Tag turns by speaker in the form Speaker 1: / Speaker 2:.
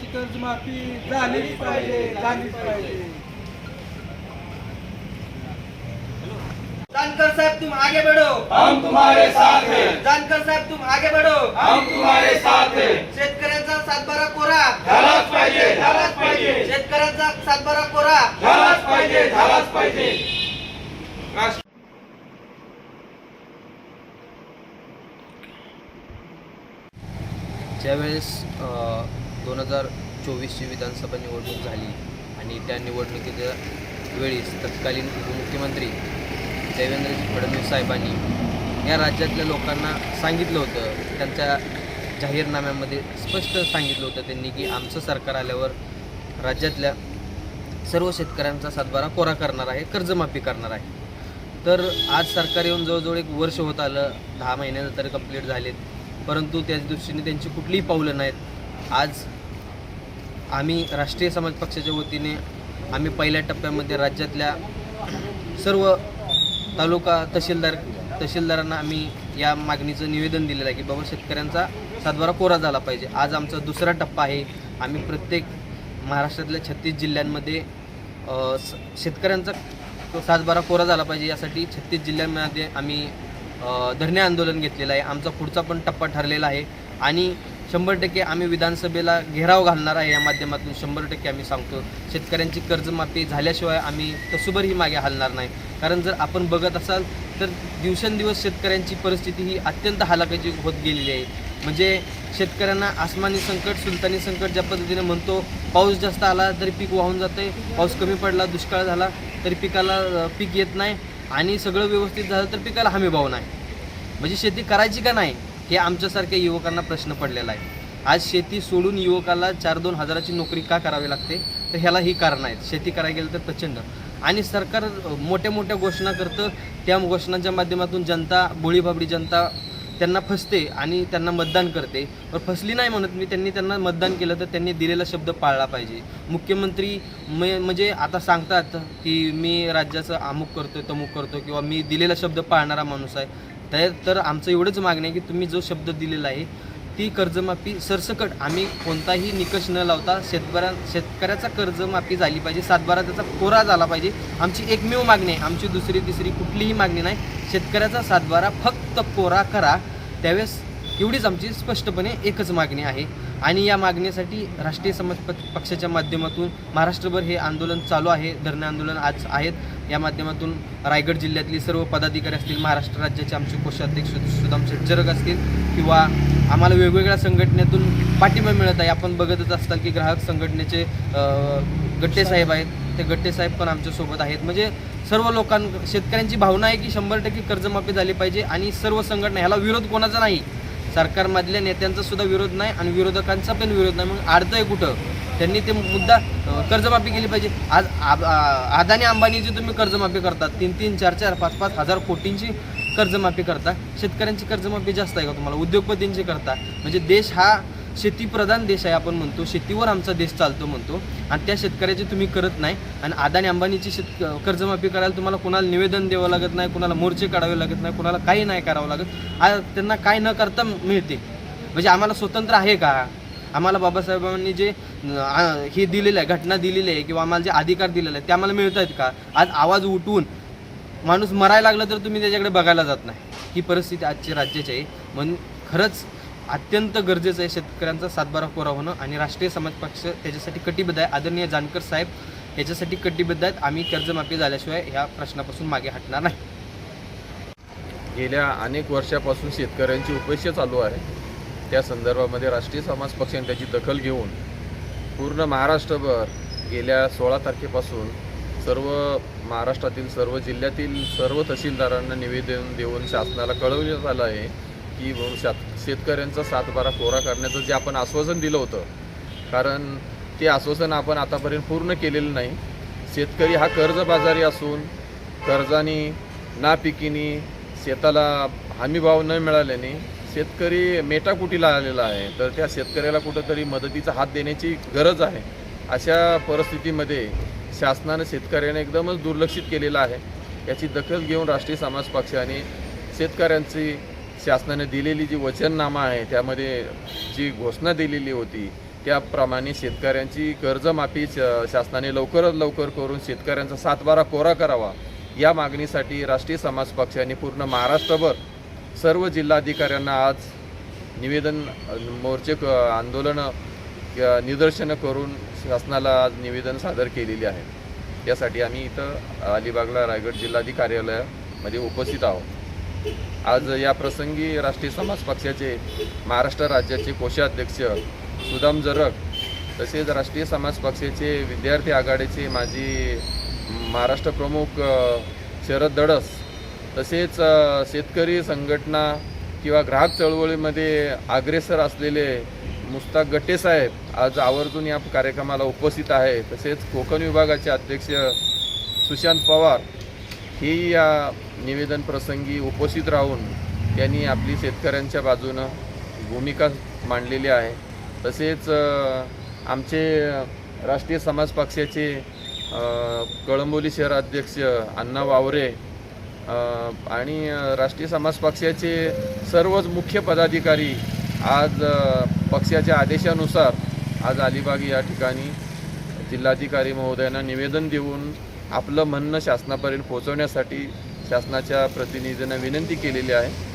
Speaker 1: शेतकऱ्यांची कर्जमाफी झालीच पाहिजे झालीच पाहिजे.
Speaker 2: जानकर साहब तुम आगे बढ़ो.
Speaker 3: हम तुम्हारे साथ हैं.
Speaker 2: जानकर साहब तुम आगे बढ़ो.
Speaker 3: हम तुम्हारे साथ हैं.
Speaker 2: शेतकऱ्यांचा सातबारा कोरा.
Speaker 3: झालाच पाहिजे झालाच पाहिजे.
Speaker 2: शेतकऱ्यांचा सातबारा कोरा.
Speaker 3: झालाच पाहिजे झालाच पाहिजे.
Speaker 4: ज्यावेळेस दोन हजार चोवीसची विधानसभा निवडणूक झाली आणि त्या निवडणुकीच्या वेळेस तत्कालीन उपमुख्यमंत्री देवेंद्र फडणवीस साहेबांनी या राज्यातल्या लोकांना सांगितलं होतं. त्यांच्या जाहीरनाम्यामध्ये स्पष्ट सांगितलं होतं त्यांनी की आमचं सरकार आल्यावर राज्यातल्या सर्व शेतकऱ्यांचा सातबारा कोरा करणार आहे कर्जमाफी करणार आहे. तर आज सरकार येऊन जवळजवळ एक वर्ष होत आलं दहा महिन्यानंतर कंप्लीट झालेत. परंतु त्याच दृष्टीने त्यांची कुठलीही पावलं नाहीत. आज आम्ही राष्ट्रीय समाज पक्षाच्या वतीने आम्ही पहिल्या टप्प्यामध्ये राज्यातल्या सर्व तालुका तहसीलदार तहसीलदारांना आम्ही या मागणीचं निवेदन दिलेलं आहे की बाबा शेतकऱ्यांचा सातबारा कोरा झाला पाहिजे. आज आमचा दुसरा टप्पा आहे. आम्ही प्रत्येक महाराष्ट्रातल्या छत्तीस जिल्ह्यांमध्ये स- शेतकऱ्यांचा तो सातबारा कोरा झाला पाहिजे यासाठी छत्तीस जिल्ह्यांमध्ये आम्ही धरणे आंदोलन घेतलेलं आहे. आमचा पुढचा पण टप्पा ठरलेला आहे. आणि शंभर टक्के आम्ही विधानसभेला घेराव घालणार आहे या माध्यमातून. शंभर टक्के आम्ही सांगतो शेतकऱ्यांची कर्जमाफी झाल्याशिवाय आम्ही तसुभरही मागे हलणार नाही. कारण जर आपण बघत असाल तर दिवसेंदिवस शेतकऱ्यांची परिस्थिती ही अत्यंत हालाकीची होत गेलेली आहे. म्हणजे शेतकऱ्यांना आसमानी संकट सुलतानी संकट ज्या पद्धतीने म्हणतो पाऊस जास्त आला तरी पीक वाहून जाते पाऊस कमी पडला दुष्काळ झाला तरी पिकाला पीक येत नाही आणि सगळं व्यवस्थित झालं तर पिकाला हमी भाव नाही. म्हणजे शेती करायची का नाही? हे आमच्यासारख्या युवकांना प्रश्न पडलेला आहे. आज शेती सोडून युवकाला चार दोन हजाराची नोकरी का करावी लागते? तर ह्याला ही कारण आहेत. शेती करायला गेलं तर प्रचंड. आणि सरकार मोठ्या मोठ्या घोषणा करतं. त्या घोषणांच्या माध्यमातून जनता बोळीभाबडी जनता त्यांना फसते आणि त्यांना मतदान करते. पण फसली नाही म्हणत मी. त्यांनी त्यांना मतदान केलं तर त्यांनी दिलेला शब्द पाळला पाहिजे. मुख्यमंत्री म म्हणजे आता सांगतात की मी राज्याचं अमुक करतो तमुक करतो किंवा मी दिलेला शब्द पाळणारा माणूस आहे. तर तर आमचं एवढंच मागणं आहे की तुम्ही जो शब्द दिलेला आहे ती कर्जमाफी सरसकट. आम्ही कोणताही निकष न लावता शेतकऱ्या शेतकऱ्याचा कर्जमाफी झाली पाहिजे सातबारा त्याचा कोरा झाला पाहिजे. आमची एकमेव मागणी आहे. आमची दुसरी तिसरी कुठलीही मागणी नाही. शेतकऱ्याचा सातबारा फक्त कोरा करा. त्यावेळेस एवढीच आमची स्पष्टपणे एकच मागणी आहे. आणि या मागणीसाठी राष्ट्रीय समाज पक्षाच्या माध्यमातून महाराष्ट्रभर हे आंदोलन चालू आहे. धरणे आंदोलन आज आहेत. या माध्यमातून रायगड जिल्ह्यातली सर्व पदाधिकारी असतील महाराष्ट्र राज्याचे आमचे कोषाध्यक्ष सुदाम जरग असतील किंवा आम्हाला वेगवेगळ्या संघटनेतून पाठिंबा मिळत आहे. आपण बघतच असताल की ग्राहक संघटनेचे गट्टे साहेब आहेत. ते गट्टे साहेब पण आमच्यासोबत आहेत. म्हणजे सर्व लोकां शेतकऱ्यांची भावना आहे की शंभर टक्के कर्जमाफी झाली पाहिजे आणि सर्व संघटना ह्याला विरोध कोणाचा नाही. सरकारमधल्या नेत्यांचा सुद्धा विरोध नाही आणि विरोधकांचा पण विरोध नाही. मग अडतं आहे कुठं? त्यांनी ते मुद्दा कर्जमाफी केली पाहिजे. आज अदानी अंबानीची तुम्ही कर्जमाफी करतात. तीन तीन चार चार पाच पाच हजार कोटींची कर्जमाफी करता. शेतकऱ्यांची कर्जमाफी जास्त आहे का तुम्हाला? उद्योगपतींची करता. म्हणजे देश हा शेतीप्रधान देश आहे आपण म्हणतो शेतीवर आमचा देश चालतो म्हणतो. आणि त्या शेतकऱ्याचे तुम्ही करत नाही. आणि अदानी अंबानीची शेत कर्जमाफी करायला तुम्हाला कोणाला निवेदन द्यावं लागत नाही कोणाला मोर्चे काढावे लागत नाही कोणाला काही नाही करावं लागत. आज त्यांना काय न करता मिळते. म्हणजे आम्हाला स्वतंत्र आहे का? आम्हाला बाबासाहेबांनी जे हे दिलेलं आहे घटना दिलेली आहे किंवा आम्हाला जे अधिकार दिलेले आहे ते आम्हाला मिळत आहेत का? आज आवाज उठवून माणूस मरायला लागला तर तुम्ही त्याच्याकडे बघायला जात नाही. ही परिस्थिती आजची राज्याची आहे. म्हणून खरंच अत्यंत गरजेचं आहे शेतकऱ्यांचा सातबारा कोरा होणं आणि राष्ट्रीय समाज पक्ष त्याच्यासाठी कटिबद्ध आहे. आदरणीय जानकर साहेब याच्यासाठी कटिबद्ध आहेत. आम्ही कर्जमाफी झाल्याशिवाय ह्या प्रश्नापासून मागे हटणार नाही.
Speaker 5: गेल्या अनेक वर्षापासून शेतकऱ्यांची उपेक्षा चालू आहे. त्या संदर्भामध्ये राष्ट्रीय समाज पक्षाने त्याची दखल घेऊन पूर्ण महाराष्ट्रभर गेल्या सोळा तारखेपासून सर्व महाराष्ट्रातील सर्व जिल्ह्यातील सर्व तहसीलदारांना निवेदन देऊन शासनाला कळवण्यात आलं आहे. की ब- शेतकऱ्यांचा सातबारा कोरा करण्याचं जे आपण आश्वासन दिलं होतं. कारण ते आश्वासन आपण आतापर्यंत पूर्ण केलेलं नाही. शेतकरी हा कर्जबाजारी असून कर्जानी नापिकीनी शेताला हमीभाव न मिळाल्याने शेतकरी मेटाकुटीला आलेला आहे. तर त्या शेतकऱ्याला कुठंतरी मदतीचा हात देण्याची गरज आहे. अशा परिस्थितीमध्ये शासनानं शेतकऱ्यांना एकदमच दुर्लक्षित केलेलं आहे. याची दखल घेऊन राष्ट्रीय समाज पक्षाने शेतकऱ्यांची शासनाने दिलेली जी वचननामा आहे त्यामध्ये जी घोषणा दिलेली होती त्याप्रमाणे शेतकऱ्यांची कर्जमाफी श- शासनाने लवकरात लवकर करून शेतकऱ्यांचा सातबारा कोरा करावा. या मागणीसाठी राष्ट्रीय समाज पक्षाने पूर्ण महाराष्ट्रभर सर्व जिल्हाधिकाऱ्यांना आज निवेदन मोर्चे क आंदोलनं निदर्शनं करून शासनाला आज निवेदन सादर केलेले आहे. त्यासाठी आम्ही इथं अलिबागला रायगड जिल्हाधिकारी कार्यालयामध्ये उपस्थित आहोत. आज या प्रसंगी राष्ट्रीय समाज पक्षाचे महाराष्ट्र राज्याचे कोषाध्यक्ष सुदाम जरक तसेच राष्ट्रीय समाज पक्षाचे विद्यार्थी आघाडीचे माजी महाराष्ट्र प्रमुख शरद दडस तसेच शेतकरी संघटना किंवा ग्राहक चळवळीमध्ये अग्रेसर असलेले मुस्ताक गट्टेसाहेब आज आवर्जून या कार्यक्रमाला उपस्थित आहे. तसेच कोकण विभागाचे अध्यक्ष सुशांत पवार ही या निवेदन प्रसंगी उपस्थित राहून त्यांनी आपली शेतकऱ्यांच्या बाजूनं भूमिका मांडलेली आहे. तसेच आमचे राष्ट्रीय समाज पक्षाचे कळंबोली कळंबोली शहराध्यक्ष अण्णा वावरे आणि राष्ट्रीय समाज पक्षाचे सर्वच मुख्य पदाधिकारी आज पक्षाच्या आदेशानुसार आज अलिबाग या ठिकाणी जिल्हाधिकारी महोदयांना निवेदन देऊन आपलं म्हणणं शासनापर्यंत पोहोचवण्यासाठी शासनाच्या प्रतिनिधींना विनंती केलेली आहे.